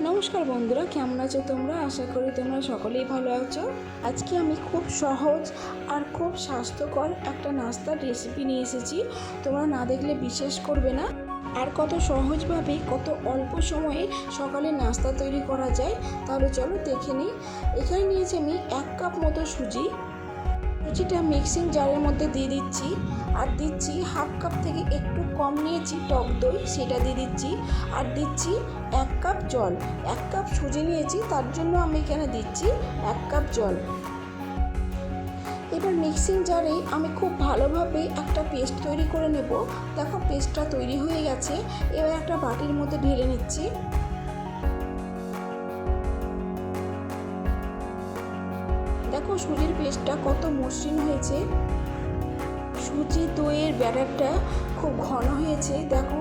নমস্কার বন্ধুরা, কেমন আছো তোমরা? আশা করি তোমরা সকলেই ভালো আছো। আজকে আমি খুব সহজ আর খুব স্বাস্থ্যকর একটা নাস্তার রেসিপি নিয়ে এসেছি। তোমরা না দেখলে বিশ্বাস করবে না। আর কত সহজভাবে, কত অল্প সময়ে সকালে নাস্তা তৈরি করা যায়, তাহলে চলো দেখে নিই। এখানে নিয়েছি আমি এক কাপ মতো সুজি। সুজিটা মিক্সিং জারের মধ্যে দিয়ে দিচ্ছি। আর দিচ্ছি হাফ কাপ থেকে একটু কম নিয়েছি টক দই, সেটা দিয়ে দিচ্ছি। আর দিচ্ছি এক কাপ জল। এক কাপ সুজি নিয়েছি, তার জন্য আমি এখানে দিচ্ছি এক কাপ জল। এবার মিক্সিং জারে আমি খুব ভালোভাবে একটা পেস্ট তৈরি করে নেব। দেখো পেস্টটা তৈরি হয়ে গেছে। এবার একটা বাটির মধ্যে ঢেলে নিচ্ছি। সুজির পেস্টটা কত মসৃণ হয়েছে। সুজি দইয়ের ব্যাটারটা খুব ঘন হয়েছে। দেখো,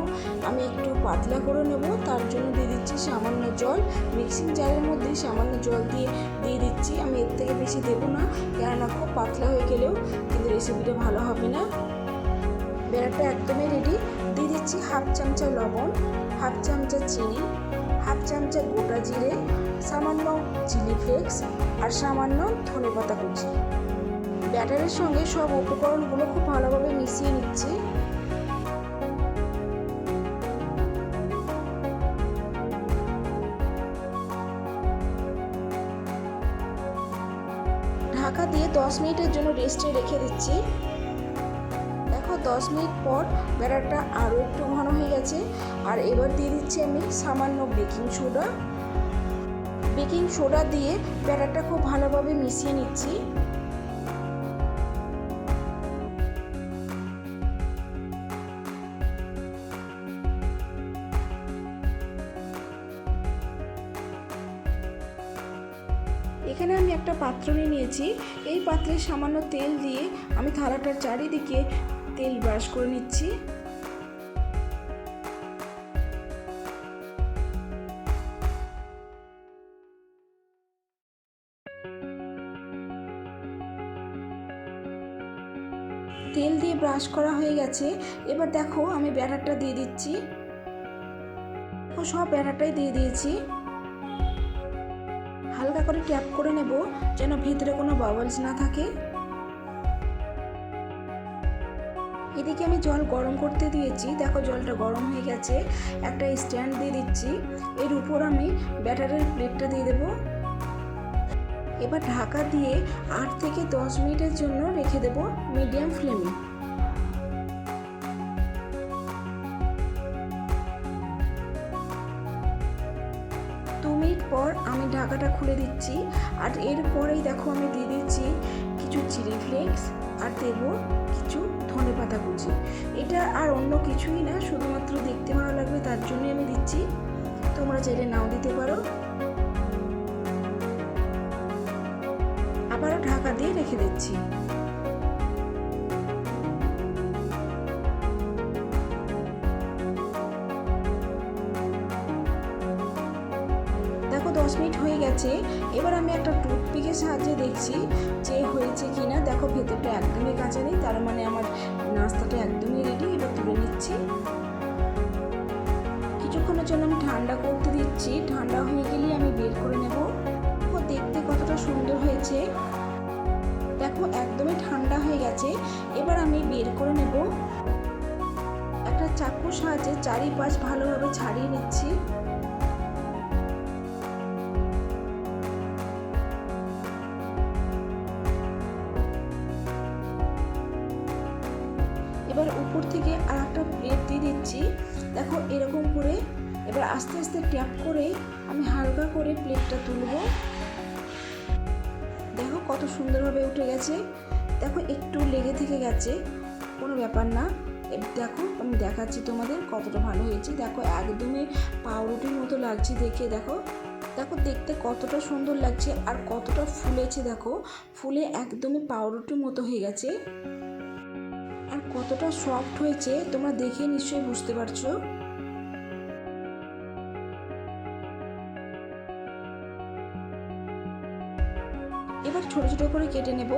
আমি একটু পাতলা করে নেব, তার জন্য দিয়ে দিচ্ছি সামান্য জল। মিক্সিং জারের মধ্যে সামান্য জল দিয়ে দিয়ে দিচ্ছি। আমি এর থেকে বেশি দেবো না, কেননা খুব পাতলা হয়ে গেলেও কিন্তু রেসিপিটা ভালো হবে না। ব্যাটারটা একদমই রেডি দিয়ে দিচ্ছি হাফ চামচা লবণ, হাফ চামচা চিনি। হাফ চামচা গোটা জিরে, সামান্য চিলি ফ্লেক্স আর সামান্য ধনে পাতা কুচি। ব্যাটারের সঙ্গে সব উপকরণগুলো খুব ভালোভাবে মিশিয়ে নিচ্ছি। ঢাকা দিয়ে দশ মিনিটের জন্য রেস্টে রেখে দিচ্ছি। দশ মিনিট পর ব্যাটারটা আরও একটু ঘন হয়ে গেছে। আর এবার দিয়ে দিচ্ছি আমি সামান্য বেকিং সোডা। বেকিং সোডা দিয়ে ব্যাটারটা খুব ভালোভাবে মিশিয়ে নিচ্ছি। এখানে আমি একটা পাত্র নিয়ে নিয়েছি। এই পাত্রে সামান্য তেল দিয়ে আমি থালাটার চারিদিকে তেল ব্রাশ করে নিচ্ছি। তেল দিয়ে ব্রাশ করা হয়ে গেছে। এবার দেখো আমি ব্যাটারটা দিয়ে দিচ্ছি। সব ব্যাটারটাই দিয়ে দিয়েছি। হালকা করে ট্যাপ করে নেব যেন ভিতরে কোনো বাবলস না থাকে। এদিকে আমি জল গরম করতে দিয়েছি। দেখো জলটা গরম হয়ে গেছে। একটা স্ট্যান্ড দিয়ে দিচ্ছি। এর উপর আমি ব্যাটারের প্লেটটা দিয়ে দেবো। এবার ঢাকা দিয়ে আট থেকে দশ মিনিটের জন্য রেখে দেব মিডিয়াম ফ্লেমে। দু মিনিট পর আমি ঢাকাটা খুলে দিচ্ছি। আর এরপরেই দেখো আমি দিয়ে দিচ্ছি কিছু চিলি ফ্লেক্স আর দেব কিছু ধনে পাতা কুচি। এটা আর অন্য কিছুই না, শুধুমাত্র দেখতে ভালো লাগবে তার জন্যই আমি দিচ্ছি। তোমরা চাইলে নাও দিতে পারো। আবারও ঢাকা দিয়ে রেখে দিচ্ছি। দশ মিনিট হয়ে গেছে। এবার আমি একটা টুথপিকের সাহায্যে দেখছি যে হয়েছে কি না দেখো ভেতরটা একদমই কাঁচা নেই, তার মানে আমার নাস্তাটা একদমই রেডি এবার তুলে নিচ্ছি। কিছুক্ষণের জন্য আমি ঠান্ডা করতে দিচ্ছি। ঠান্ডা হয়ে গেলেই আমি বের করে নেব। ও দেখতে কতটা সুন্দর হয়েছে। দেখো একদমই ঠান্ডা হয়ে গেছে। এবার আমি বের করে নেব। একটা চাকুর সাহায্যে চারিপাশ ভালোভাবে ছাড়িয়ে নিচ্ছি। দেখো এরকম করে এবার আস্তে আস্তে ট্যাপ করে আমি হালকা করে প্লেটটা তুলবো। দেখো কত সুন্দরভাবে উঠে গেছে। দেখো একটু লেগে থেকে গেছে, কোনো ব্যাপার না। দেখো আমি দেখাচ্ছি তোমাদের কতটা ভালো হয়েছে। দেখো একদমই পাউরুটির মতো লাগছে দেখে, দেখো। দেখো দেখতে কতটা সুন্দর লাগছে আর কতটা ফুলেছে, দেখো। ফুলে একদমই পাউরুটির মতো হয়ে গেছে। কতটা সফট হয়েছে তোমরা দেখে নিশ্চয়ই বুঝতে পারছ। এবার ছোট ছোট করে কেটে নেব।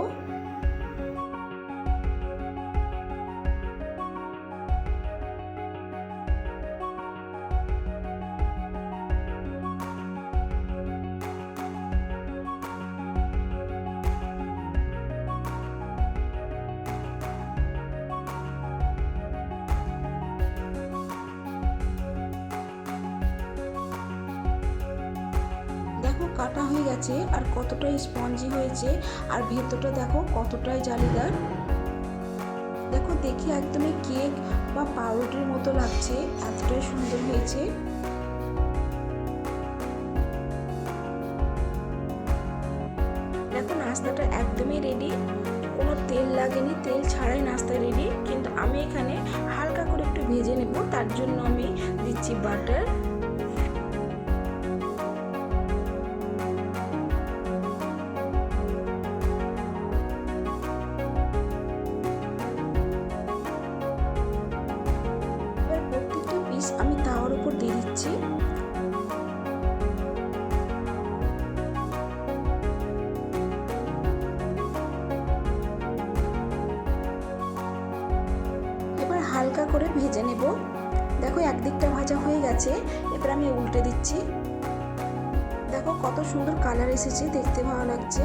কাটা হয়ে গেছে আর কতটা স্পঞ্জি হয়েছে আর ভেতরটা দেখো কতটাই জালিদার। দেখো দেখে একদমই কেক বা পাউরুটির মতো লাগছে, এতটাই সুন্দর হয়েছে। দেখো নাস্তাটা একদমই রেডি কোনো তেল লাগেনি, তেল ছাড়াই নাস্তা রেডি কিন্তু আমি এখানে হালকা করে একটু ভেজে নেব, তার জন্য আমি দিচ্ছি বাটার পিস আমি তাওয়ার উপর দিয়ে দিচ্ছি। এবার হালকা করে ভেজে নেব। দেখো একদিকটা ভাজা হয়ে গেছে, এবার আমি উল্টে দিচ্ছি। দেখো কত সুন্দর কালার এসেছে, দেখতে ভালো লাগছে।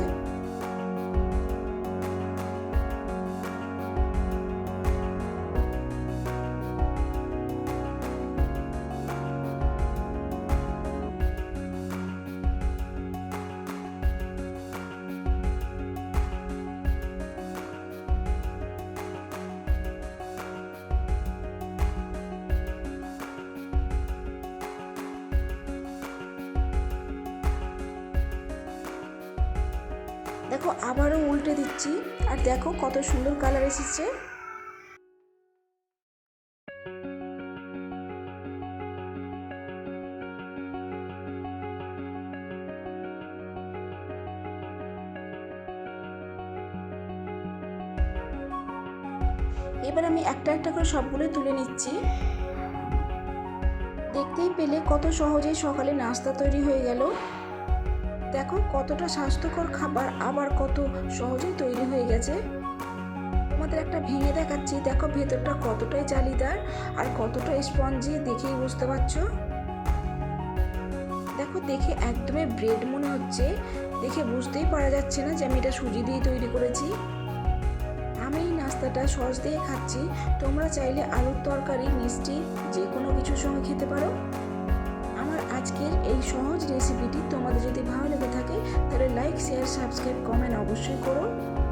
দেখো আবারও উল্টে দিচ্ছি, আর দেখো কত সুন্দর কালার এসেছে। এবার আমি একটা একটা করে সবগুলো তুলে নিচ্ছি। দেখতেই পেলে কত সহজেই সকালে নাস্তা তৈরি হয়ে গেল। দেখো কতটা স্বাস্থ্যকর খাবার, আবার কত সহজেই তৈরি হয়ে গেছে। তোমাদের একটা ভেঙে দেখাচ্ছি, দেখো ভেতরটা কতটাই জালিদার আর কতটা স্পঞ্জি দেখেই বুঝতে পারছ? দেখো দেখে একদমই ব্রেড মনে হচ্ছে, দেখে বুঝতেই পারা যাচ্ছে না যে আমি এটা সুজি দিয়ে তৈরি করেছি। আমি এই নাস্তাটা সস দিয়ে খাচ্ছি, তোমরা চাইলে আলুর তরকারি, মিষ্টি যে কোনো কিছুর সঙ্গে খেতে পারো। আমার আজকের এই সহজ রেসিপিটি তোমাদের যদি ভালো লেগে থাকে, তাহলে লাইক শেয়ার সাবস্ক্রাইব কমেন্ট অবশ্যই করো।